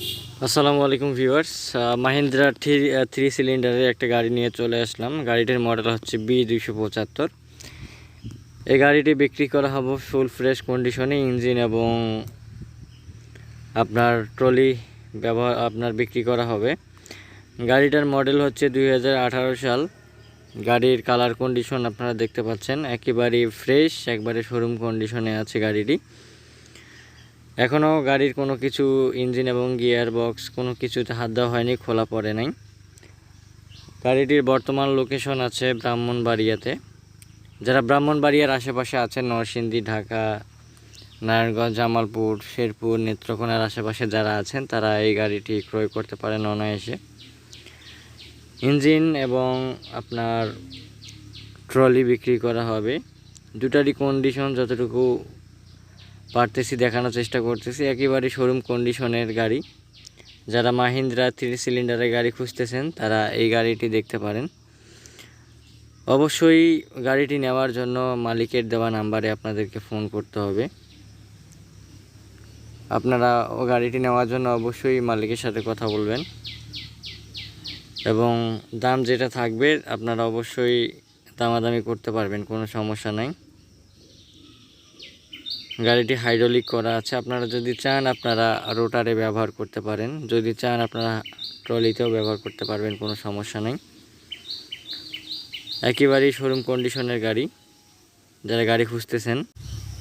আসসালামু আলাইকুম viewers. Mahindra three three সিলিন্ডারের একটা গাড়ি নিয়ে চলে আসলাম। গাড়িটির মডেল হচ্ছে বি দুইশো পঁচাত্তর। এই গাড়িটি বিক্রি করা হবে ফুল ফ্রেশ কন্ডিশনে, ইঞ্জিন এবং আপনার ট্রলি ব্যবহার, আপনার বিক্রি করা হবে। গাড়িটার মডেল হচ্ছে দু হাজার আঠারো সাল। গাড়ির কালার কন্ডিশন আপনারা দেখতে পাচ্ছেন। একেবারেই ফ্রেশ, একবারে শোরুম কন্ডিশনে আছে গাড়িটি। এখনও গাড়ির কোনো কিছু ইঞ্জিন এবং গিয়ার বক্স কোনো কিছুতে হাত দেওয়া হয়নি, খোলা পড়ে নাই। গাড়িটির বর্তমান লোকেশন আছে ব্রাহ্মণবাড়িয়াতে। যারা ব্রাহ্মণবাড়িয়ার আশেপাশে আছেন, নরসিংদী, ঢাকা, নারায়ণগঞ্জ, জামালপুর, শেরপুর, নেত্রকোনার আশেপাশে যারা আছেন, তারা এই গাড়িটি ক্রয় করতে পারেন অনায়াসে। ইঞ্জিন এবং আপনার ট্রলি বিক্রি করা হবে। দুটারই কন্ডিশন যতটুকু পারতেছি, দেখানোর চেষ্টা করতেছি। একেবারে শোরুম কন্ডিশনের গাড়ি। যারা মাহিন্দ্রা থ্রি সিলিন্ডারের গাড়ি খুঁজতেছেন, তারা এই গাড়িটি দেখতে পারেন। অবশ্যই গাড়িটি নেওয়ার জন্য মালিকের দেওয়া নাম্বারে আপনাদেরকে ফোন করতে হবে। আপনারা ও গাড়িটি নেওয়ার জন্য অবশ্যই মালিকের সাথে কথা বলবেন। এবং দাম যেটা থাকবে, আপনারা অবশ্যই দামাদামি করতে পারবেন, কোনো সমস্যা নাই। গাড়িটি হাইড্রোলিক করা আছে। আপনারা যদি চান, আপনারা রোটারে ব্যবহার করতে পারেন। যদি চান, আপনারা ট্রলিতেও ব্যবহার করতে পারবেন, কোনো সমস্যা নেই। একেবারেই শোরুম কন্ডিশনের গাড়ি, যারা গাড়ি খুঁজতেছেন।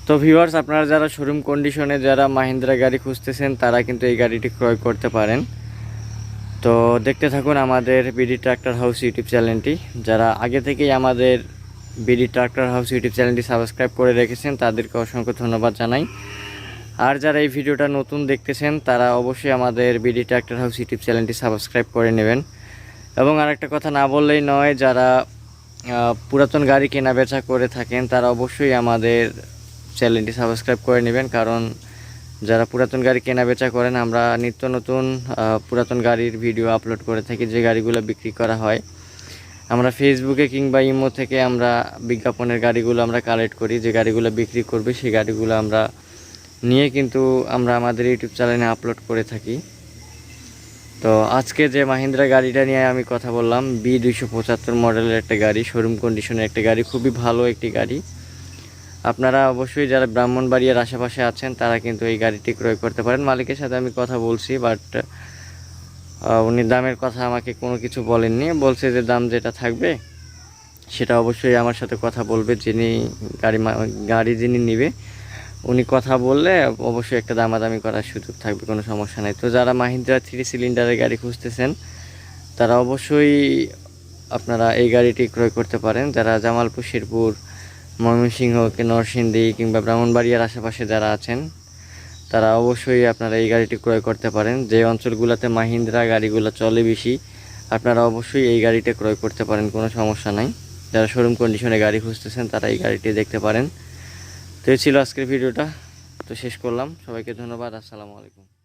তো ভিউয়ার্স আপনারা যারা শোরুম কন্ডিশনে যারা মাহিন্দ্রা গাড়ি খুঁজতেছেন, তারা কিন্তু এই গাড়িটি ক্রয় করতে পারেন। তো দেখতে থাকুন আমাদের বিডি ট্রাক্টর হাউস ইউটিউব চ্যানেলটি যারা আগে থেকেই আমাদের বিডি ট্রাক্টর হাউস ইউটিউব চ্যানেলটি সাবস্ক্রাইব করে রেখেছেন, তাদেরকে অসংখ্য ধন্যবাদ জানাই। আর যারা এই ভিডিওটা নতুন দেখতেছেন, তারা অবশ্যই আমাদের বিডি ট্রাক্টর হাউস ইউটিউব চ্যানেলটি সাবস্ক্রাইব করে নেবেন। এবং আর একটা কথা না বললেই নয়, যারা পুরাতন গাড়ি কেনা বেচা করে থাকেন, তারা অবশ্যই আমাদের চ্যানেলটি সাবস্ক্রাইব করে নেবেন। কারণ যারা পুরাতন গাড়ি কেনা বেচা করেন, আমরা নিত্য নতুন পুরাতন গাড়ির ভিডিও আপলোড করে থাকি, যে গাড়িগুলো বিক্রি করা হয়। আমরা ফেসবুকে কিংবা ইমো থেকে আমরা বিজ্ঞাপনের গাড়িগুলো আমরা কালেক্ট করি, যে গাড়িগুলো বিক্রি করবে সেই গাড়িগুলো আমরা নিয়ে কিন্তু আমরা আমাদের ইউটিউব চ্যানেলে আপলোড করে থাকি। তো আজকে যে মাহিন্দ্রা গাড়িটা নিয়ে আমি কথা বললাম বি দুইশো পঁচাত্তর মডেলের একটা গাড়ি শোরুম কন্ডিশনের একটা গাড়ি, খুবই ভালো একটি গাড়ি। আপনারা অবশ্যই যারা ব্রাহ্মণবাড়িয়ার আশেপাশে আছেন, তারা কিন্তু এই গাড়িটি ক্রয় করতে পারেন। মালিকের সাথে আমি কথা বলছি বাট উনি দামের কথা আমাকে কোনো কিছু বলেননি। বলছে যে দাম যেটা থাকবে, সেটা অবশ্যই আমার সাথে কথা বলবে, যিনি গাড়ি গাড়ি যিনি নিবে। উনি কথা বললে অবশ্যই একটা দামাদামি করার সুযোগ থাকবে, কোনো সমস্যা নেই। তো যারা মাহিন্দ্রা থ্রি সিলিন্ডারের গাড়ি খুঁজতেছেন, তারা অবশ্যই আপনারা এই গাড়িটি ক্রয় করতে পারেন। যারা জামালপুর, শেরপুর, ময়মনসিংহ, নরসিংদী কিংবা ব্রাহ্মণবাড়িয়ার আশেপাশে যারা আছেন তারা অবশ্যই আপনারা এই গাড়িটি ক্রয় করতে পারেন। যে অঞ্চলগুলোতে মাহিন্দ্রা গাড়িগুলো চলে বেশি, আপনারা অবশ্যই এই গাড়িটা ক্রয় করতে পারেন, কোনো সমস্যা নাই। যারা শোরুম কন্ডিশনে গাড়ি খুঁজতেছেন, তারা এই গাড়িটি দেখতে পারেন। তো ছিল আজকের ভিডিওটা। তো শেষ করলাম। সবাইকে ধন্যবাদ। আসসালামু আলাইকুম।